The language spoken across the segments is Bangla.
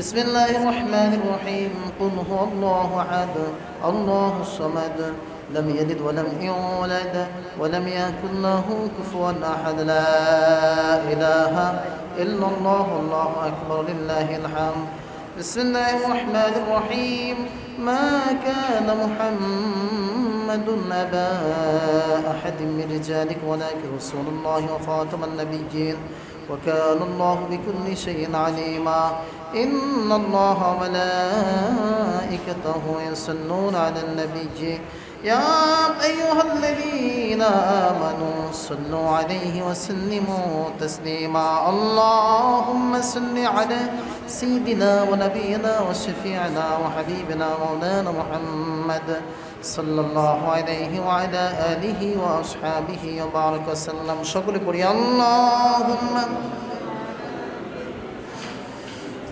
بسم الله الرحمن الرحيم. قل هو الله أحد الله الصمد. لم يلد ولم يولد ولم يكن له كفوا أحد. لا إله إلا الله الله أكبر لله الحمد. بسم الله الرحمن الرحيم. ما كان محمد أبا أحد من رجالك ولكن رسول الله وخاتم النبيين. وكان الله بكل شيء عليما. إن الله وملائكته يصلون على النبي. يا أيها الذين آمنوا صلوا عليه وسلموا تسليما. اللهم صل على سيدنا ونبينا وشفيعنا وحبيبنا مولانا محمد. صلى الله عليه وعلى آله وأصحابه وبارك وسلم شكر করি اللهم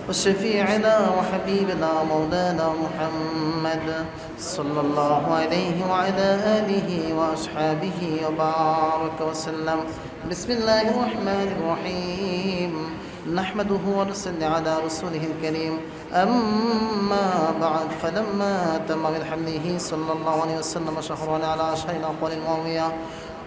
وشفيعنا وحبيبنا مولانا محمد صلى الله عليه وعلى آله وأصحابه وبارك وسلم بسم الله الرحمن الرحيم نحمده ونصلي على رسوله الكريم. أما بعد فلما تم من حمله صلى الله عليه وسلم شهران على أشهر الأقوال الماوية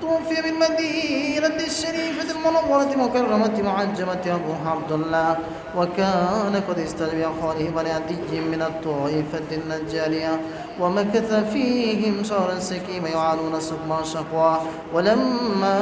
توفي بالمدينة الشريفة المنورة المكرمة معجمة أبو عبد الله وكان قد استلم أخوانه بني من الطائفة النجارية. ومكث فيهم شهرا سكيما يعانون سقما شقوا ولما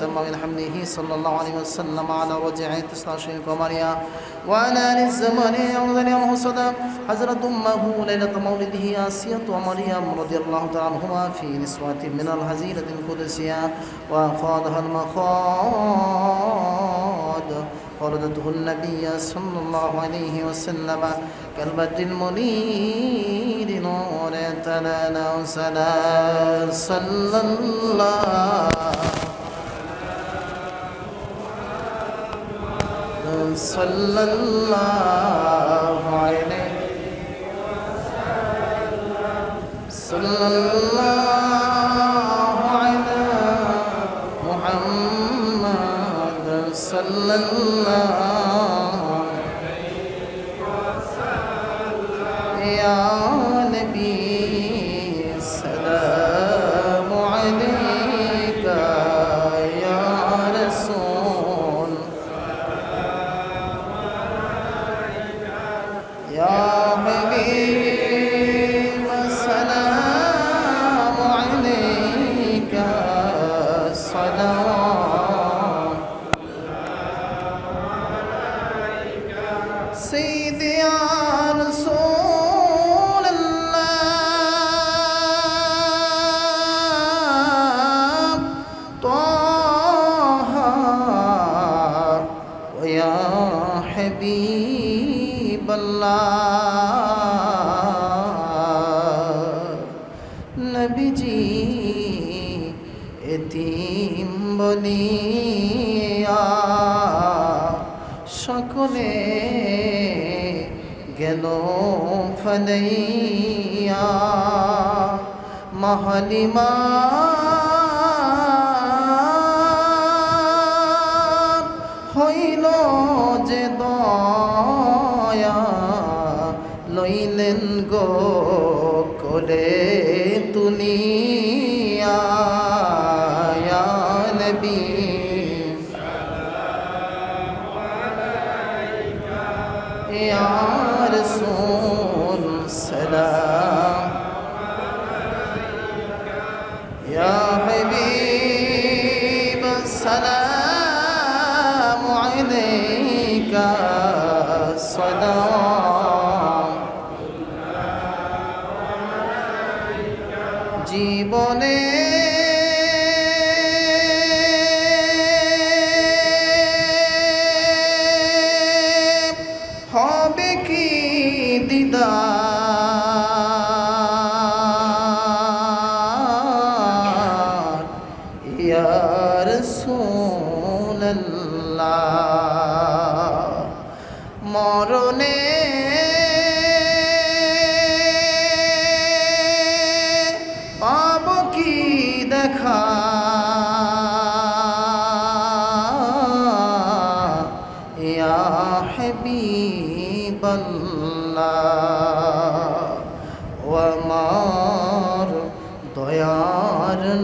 تم من حمله صلى الله عليه وسلم على رجعه تسعة أشهر قمريا وعلى الزمان يوم ذلك صدى حضرت أمه ليلة مولده آسية ومريم رضي الله تعالى عنهما في نسوة من الهزيلة القدسية. وأخاذها المخاض. ولدته النبي صلى الله عليه وسلم كالبدر المنير نور تلانا وسلا صلى الله صلى الله এতিম বলিয়া সকলে গেল ফলাইয়া। মহালিমা হইল যে দয়া লইলেন গো করে তুলিয়া vida.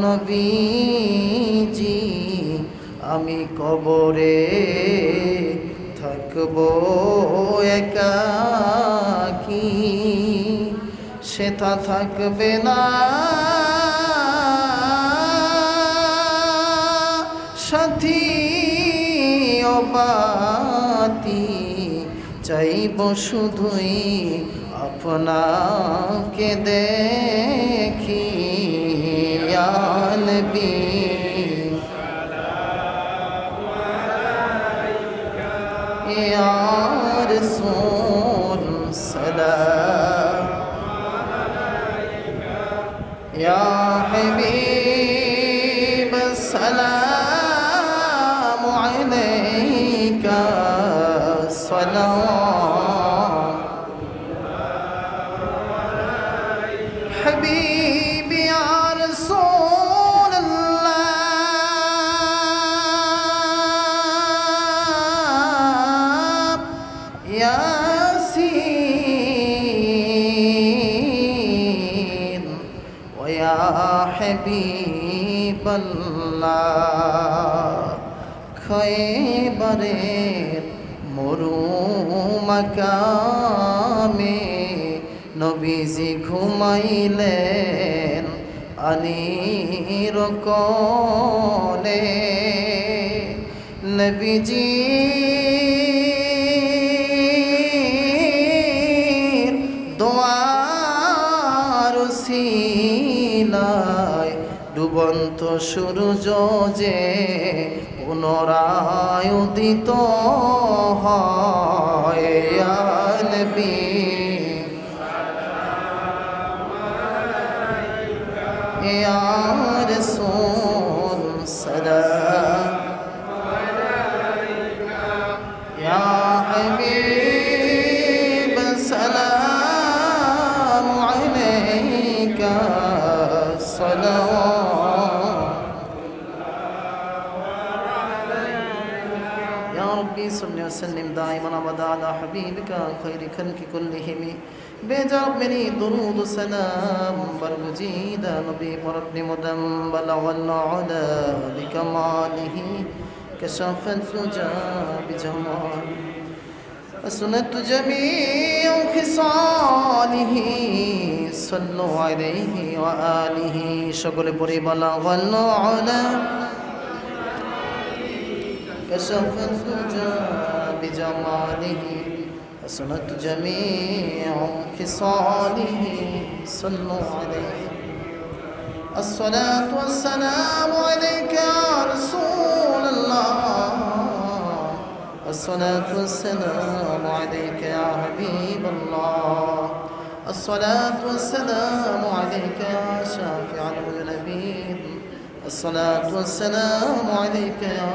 নবীজি আমি কবরে থাকব একাকি। সেটা থাকবে না। সাথী অবাতি চাইব শুধুই আপনাকে দেখি। be হাবিবাল্লাহ খয়েবারের মরুমাকামে নবীজি ঘুমাইলেন আলীর কোলে। নবীজি ডুবন্ত সূর্য যে পুনরায় উদিত হয় وسلم دائما ابدا على حبيبك خير خلق كلهم بجاب مني درود سلام برگزيد نبي مرد مدم بلغ العلا بكماله كشف الدجى بجمال وسنت جميع خصاله صلوا عليه وآله شكر بري بلغ العلا كشف الدجى بجماله حسنت جميع خصاله. صلوا عليه. الصلاة والسلام عليك يا رسول الله. الصلاة والسلام عليك يا حبيب الله. الصلاة والسلام عليك يا شافع المذنبين الصلاة والسلام عليك يا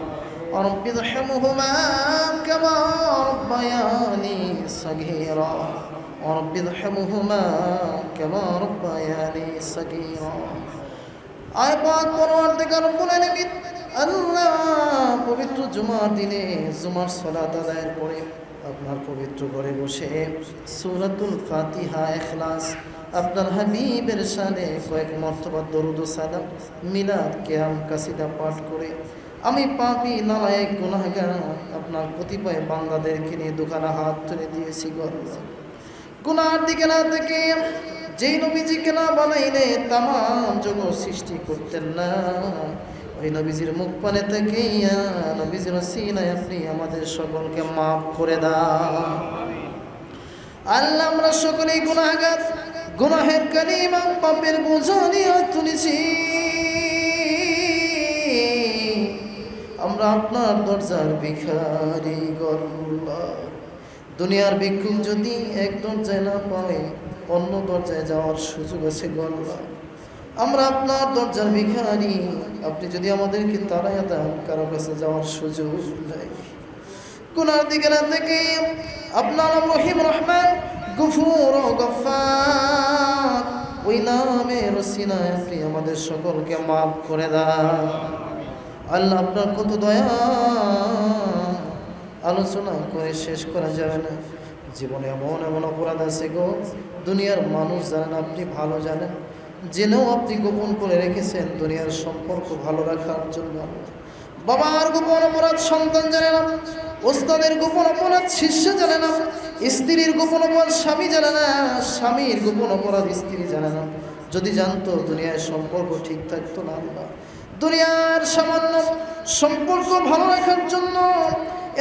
رب ارحمهما كما ربياني صغيرا ورب ارحمهما كما ربياني صغيرا আয় পাক পরওয়ারদিগার রব্বুল আলামিন আল্লাহ পবিত্র জুমার দিনে জুমার সালাত আদায়ের পরে আপনার পবিত্র ঘরে বসে সূরাতুল ফাতিহা ইখলাস আপনার হাবিবের শানে কয়েক মর্তবা দরুদ ও সালাম মিলাদ কিয়াম কাসিদা পাঠ করে আমি পাপি, নালায়েক গুনাহগার আপনার কতিপয় বান্দাদেরকে নিয়ে দোকানে হাত তুলে দিয়েছি গুনার দিকে না থেকে যেই নবীজিকে না বানাইলে তাম জগৎ সৃষ্টি করতেন না। ওই নবীজির মুখ পানে থেকে নবীজির সিনায় আপনি আমাদের সকলকে মাফ করে দাও। আল্লাহ আমরা সকলেই গুনাহগার, গুনাহের কালিমা পাপের বোঝা নিয়ে তুলেছি। আমরা আপনার দরজার ভিখারি গল্লা দুনিয়ার ভিক্ষুক যদি এক দরজায় না পায়, অন্য দরজায় যাওয়ার সুযোগ আছে গল্লা আমরা আপনার দরজার ভিখারি, আপনি যদি আমাদেরকে তারাই দেন, কারও কাছে যাওয়ার সুযোগ নেই। গুনার দিকে না থেকে আপনার রহিম রহমান, গফুর গফার ওই নামে রসিনায় আপনি আমাদের সকলকে মাফ করে দেন। আল্লাহ আপনার কত দয়া। আলোচনা করে শেষ করা যাবে না। জীবনে এমন এমন অপরাধ আছে গো, দুনিয়ার মানুষ জানেন আপনি ভালো জানেন। জেনেও আপনি গোপন করে রেখেছেন দুনিয়ার সম্পর্ক ভালো রাখার জন্য। বাবার গোপন অপরাধ, সন্তান জানে না। ওস্তাদের গোপন অপরাধ, শিষ্য জানে না। স্ত্রীর গোপন অপরাধ, স্বামী জানে না। স্বামীর গোপন অপরাধ স্ত্রী জানে না। যদি জানতো দুনিয়ার সম্পর্ক ঠিক থাকতো না আল্লাহ। দুনিয়ার সামান্য সম্পর্ক ভালো রাখার জন্য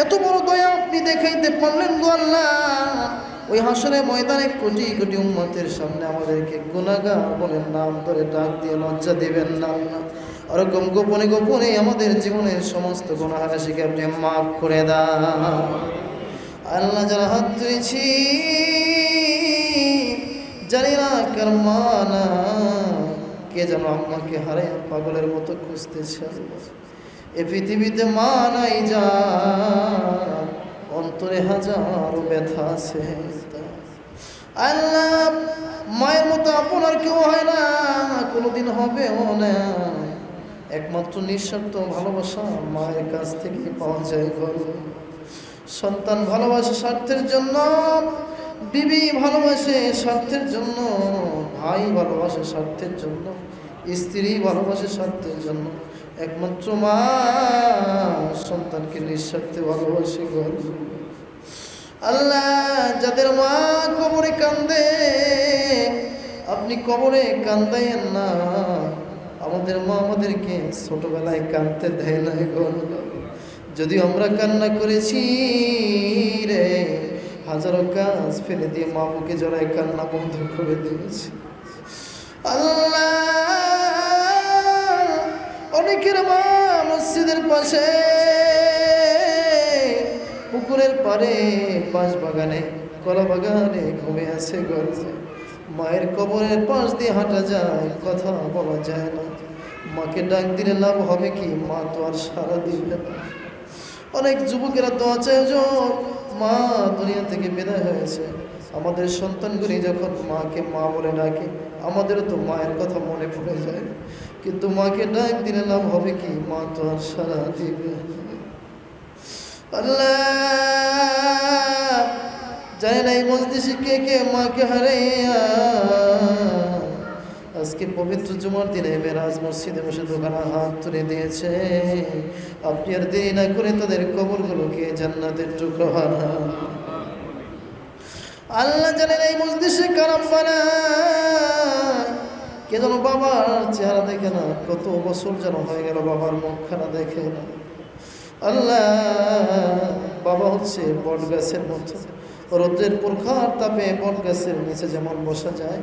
এত বড় দয়া আপনি দেখাইতে পারলেন গো আল্লাহ। ওই হাসরে ময়দানে কোটি কোটি উম্মতের সামনে আমাদেরকে গুণাগার বলেন নাম ধরে ডাক দিয়ে লজ্জা দিবেন না। ওরকম গোপনে গোপনে আমাদের জীবনের সমস্ত গুণাহারাশিকে আপনি মাফ করে দান আল্লাহ যারা হাত তুলেছি জানি না কার মা না কে যেন আম্মাকে হারে পাগলের মতো খুঁজতেছে। এ পৃথিবীতে মা নাই যা, অন্তরে হাজারো ব্যথা আছে। আল্লাহ, মায়ের মতো আপনার কেউ হয় না, কোনোদিন হবেও না। একমাত্র নিঃস্বার্থ ভালোবাসা মায়ের কাছ থেকে পাওয়া যায় ঘর। সন্তান ভালোবাসে স্বার্থের জন্য, বিবি ভালোবাসে স্বার্থের জন্য। ভাই ভালোবাসে স্বার্থের জন্য, স্ত্রী ভালোবাসে স্বার্থের জন্য। একমাত্র মা সন্তানকে নিঃস্বার্থে ভালোবাসে গল আল্লাহ যাদের মা কবরে কান্দে, আপনি কবরে কান্দাইয়েন না। আমাদের মা আমাদেরকে ছোটবেলায় কাঁদতে দেয় না গো আল্লাহ। যদিও আমরা কান্না করেছি রে, হাজারো কাজ ফেলে দিয়ে মা বুকে জড়ায় কান্না বন্ধ করে দিয়েছি। আল্লাহ। অনেকের মা মসজিদের পাশে, পুকুরের পারে পাশ বাগানে, কলা বাগানে ঘুমে আছে গর্জে। মায়ের কবরের পাশ দিয়ে হাঁটা যায়, কথা বলা যায় না। মাকে ডাক দিলে লাভ হবে কি? মা তো আর সারা দিবে না। অনেক যুবকেরা তো যে মা দুনিয়া থেকে বিদায় হয়েছে। আমাদের সন্তানগুলি যখন মাকে মা বলে ডাকে আমাদেরও তো মায়ের কথা মনে পড়ে যায়। কিন্তু মাকে ডাক দিলে লাভ হবে কি? মা তো আর সারা দিবে। আল্লাহ! জানি না এই কে কে মাকে হারাইয়া। আজকে পবিত্র জুমার দিনে মেরাজ মসজিদে বসে দোকানে হাত তুলে দিয়েছে। আপনি আর দেরি না করে তাদের কবরগুলোকে জান্নাতের টুকরো হারা আল্লাহ জানেন এই মজলিসে কারাম বানায়। কে যেন বাবার চেহারা দেখে না, কত বছর যেন হয়ে গেল বাবার মুখখানা দেখে না। আল্লাহ, বাবা হচ্ছে বট গাছের মতো রোদ্রের প্রখার তাপে বট গাছের নিচে যেমন বসা যায়,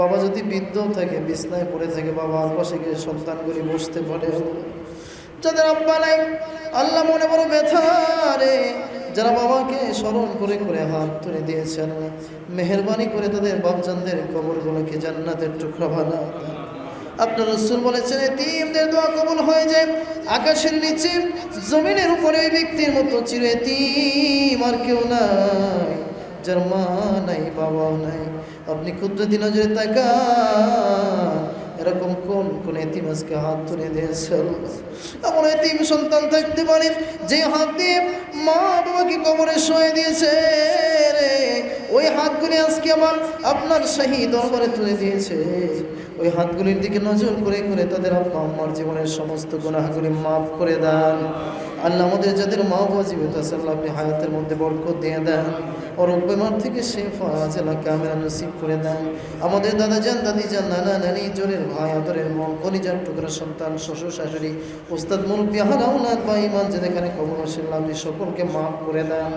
বাবা যদি বৃদ্ধ থাকে, বিছনায় পড়ে থাকে বাবার পাশে গিয়ে সন্তানগুলি বসতে পারে। যাদের আব্বা নাই, আল্লাহ মনে বড় ব্যথা রে। যারা বাবাকে স্মরণ করে করে হাত তুলে দিয়েছেন, মেহরবানি করে তাদের বাপজানদের কবরগুলোকে জান্নাতের টুকরা বানা আপনার রসুল বলেছেন, এতিমদের দোয়া কবুল হয়ে যায় আকাশের নিচে, জমিনের উপরে ওই ব্যক্তির মতো চির এতিম আর কেউ নাই, যার মা নাই, বাবা নাই। আপনি কুদরতি নজরে তাকান কোন এতিম হাত তুলে দিয়েছে এমন এতিম সন্তান থাকতে পারে যে হাত দিয়ে মা বাবাকে কবরে শোয়ে দিয়েছে ওই হাতগুলি আজকে আমার আপনার শাহী দরবারে তুলে দিয়েছে। ওই হাতগুলির দিকে নজর করে করে তাদের আব্বা আম্মার জীবনের সমস্ত গুনাহগুলি মাফ করে দেন। আল্লাহ আমাদের যাদের মা বাবা জীবিত আছে, আল্লাহ আপনি হায়াতের মধ্যে বরকত দিয়ে দেন। ওর বেমার থেকে শেফা আজলা কামেরা নসিব করে দেন আমাদের দাদা যান, দাদি যান, নানা, নানি জোরের ভাই, আদরের মন, কলিজার টুকরা, সন্তান, শ্বশুর, শাশুড়ি, ওস্তাদ, মুরব্বী হারাও না বা ইমান যে এখানে কবর আপনি সকলকে মাফ করে দেন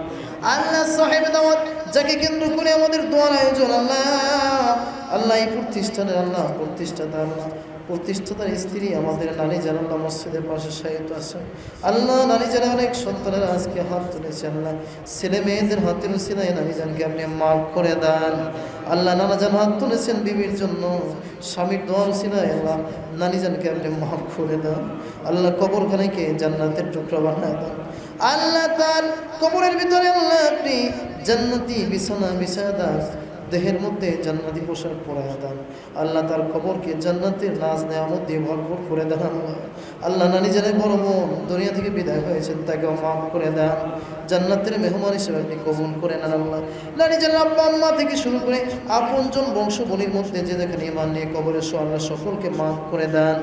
আল্লাহ সাহেব দাওয়াত, যাকে কেন্দ্র করে আমাদের দোয়ার আয়োজন, আল্লাহ আল্লাহ এই প্রতিষ্ঠানের, আল্লাহ প্রতিষ্ঠাতা, আল্লাহ। প্রতিষ্ঠাতার স্ত্রী আমাদের নারী যারা আল্লাহ মসজিদের পাশে সাহিত্য আছে আল্লাহ নারী যারা অনেক সন্তানেরা আজকে হাত তুলেছে আল্লাহ ছেলে মেয়েদের হাতের উসিলায় নারী জানকে আপনি মাফ করে দেন। আল্লাহ নানা জান হাত তুলেছেন বিবির জন্য। স্বামীর দোয়ার ছিলাই আল্লাহ নানি জানকে আপনি মাফ করে দেন। আল্লাহ কবরখানাকে জান্নাতের টুকরা বানায় দেন। আল্লাহ তার কবরের ভিতরে আল্লাহ আপনি জান্নাতি বিছানা বিছায় দেন। দেহের মধ্যে জান্নাতি পোশাক পরায় দেন আল্লাহ তার কবরকে জান্নাতের নাচ নেয়ামত দিয়ে ভরপুর করে দেন আল্লাহ। নানি জানে বড় বোন দুনিয়া থেকে বিদায় হয়েছেন, তাকেও মাফ করে দেন। জান্নাতের মেহমান হিসেবে আপনি কবুল করে নেন আল্লাহ। নানি জানে আব্বা আম্মা থেকে শুরু করে আপনজন বংশবলির মধ্যে যে যেখানে ইমান নিয়ে কবরে শো আল্লাহ সকলকে মাফ করে দেন।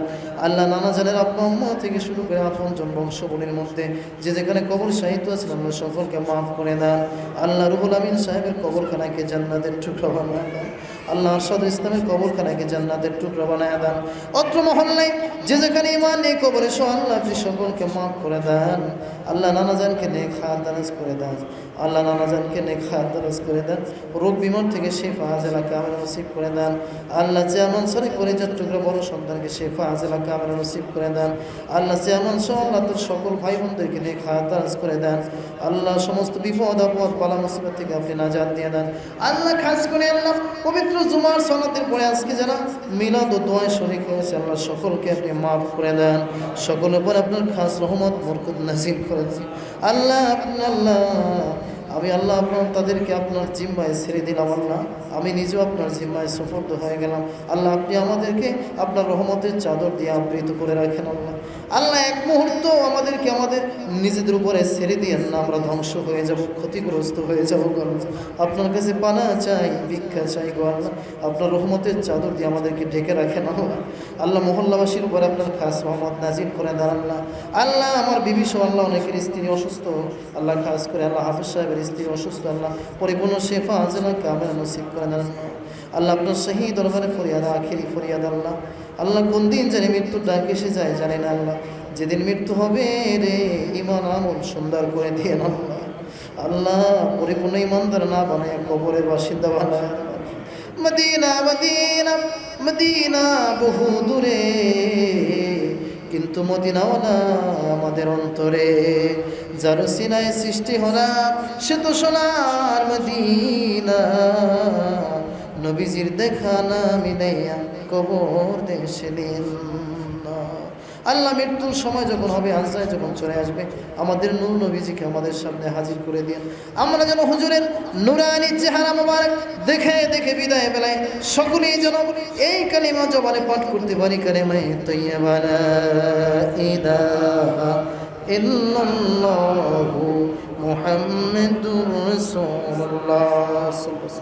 আল্লাহ নানা জানের আব্বা আম্মা থেকে শুরু করে আপনজন বংশবলির মধ্যে যে যেখানে কবর সাহিত্য আছেন আল্লাহ সকলকে মাফ করে দেন। আল্লাহ রুহুল আমিন সাহেবের কবরখানাকে জান্নাতের টুকরা বানায় দেন। আল্লাহ আরশাদ ইসলামের কবরখানাকে জান্নাতের টুকরা বানায় দেন। অত্র মহল্লায় যে যেখানে ইমান নেই কবরে সো আল্লাহ সকলকে মাফ করে দেন। আল্লাহ নানাজানকে নেক হাত দারাজ করে দেন। আল্লাহ নানাজানকে নেক হাত দারাজ করে দেন। রোগ বিমার থেকে শেফা হাজেলা কামের নসিব করে দেন। আল্লাহ চেয়ারম্যান সরি করে যার টুকরা বড় সন্তানকে শেফা হাজেলা কামের নসিব করে দেন। আল্লাহ চেয়ারম্যান সহ আল্লাহ তোর সকল ভাই বোনদেরকে নেক হাত দারাজ করে দেন। আল্লাহ সমস্ত বিপদ আপদ পালা মুসিবত থেকে আপনি নাজাত দিয়ে দেন। আল্লাহ খাস করে আল্লাহ পবিত্র জুমার সনাতের পরে আজকে যারা মিলাদ ও দোয়ায় শরিক হয়েছে, আল্লাহ সকলকে আপনি মাফ করে দেন। সকলের উপর আপনার খাস রহমত, বরকত নাসিব করে দেন আল্লাহ আপনি আল্লাহ। আমি আল্লাহ আপনার, তাদেরকে আপনার জিম্মায় ছেড়ে দিলাম, আল্লাহ। আমি নিজেও আপনার জিম্মায় সফর্দ হয়ে গেলাম। আল্লাহ, আপনি আমাদেরকে আপনার রহমতের চাদর দিয়ে আবৃত করে রাখেন, আল্লাহ। আল্লাহ এক মুহূর্ত আমাদেরকে আমাদের নিজেদের উপরে ছেড়ে দিয়ে না আমরা ধ্বংস হয়ে যাব, ক্ষতিগ্রস্ত হয়ে যাব আপনার কাছে পানা চাই, ভিক্ষা চাই গো আল্লাহ। আপনার রহমতের চাদর দিয়ে আমাদেরকে ঢেকে রাখেন আল্লাহ আল্লাহ মহল্লাবাসীর উপর আপনার খাস রহমত নাজির করে দেন আল্লাহ। আল্লাহ আমার বিবি সহ আল্লাহ অনেকের স্ত্রী অসুস্থ। আল্লাহ খাস করে আল্লাহ হাফিজ সাহেবের স্ত্রী অসুস্থ। আল্লাহ পরিপূর্ণ শেফা আজলা কামের নসিব করে আল্লাহ। আল্লাহ আপনার সেই দরবারে ফরিয়াদ, আখেরি ফরিয়াদ আল্লাহ। আল্লাহ কোন দিন জানি মৃত্যুর ডাক এসে যায় জানি না আল্লাহ। যেদিন মৃত্যু হবে রে ইমান আমল সুন্দর করে দিয়ে আল্লাহ। আল্লাহ পরিপূর্ণ ইমানদার না বানায়, কবরের বাসিন্দা বানায়। মদিনা মদিনা মদিনা বহু দূরে। কিন্তু মদিনাওয়ালা আমাদের অন্তরে, যার সিনায় সৃষ্টি হলাম, সে তো সোনার মদিনা। নবীজির দেখা না মিলাইয়া কবর দেশে দিন আল্লাহ মৃত্যুর সময় যখন হবে আজরায় যখন চলে আসবে, আমাদের নূর নবীজিকে আমাদের সামনে হাজির করে দিন। আমরা যেন হুজুরের নুরানি চেহারা মোবারক দেখে দেখে বিদায় বেলায় সকলেই যেন এই কালিমা জবানে পাঠ করতে পারি, কালিমায় তৈয়াবা লা ইলাহা ইল্লাল্লাহু মুহাম্মাদুর রাসূলুল্লাহ। সাল্লাল্লাহু আলাইহি ওয়াসাল্লাম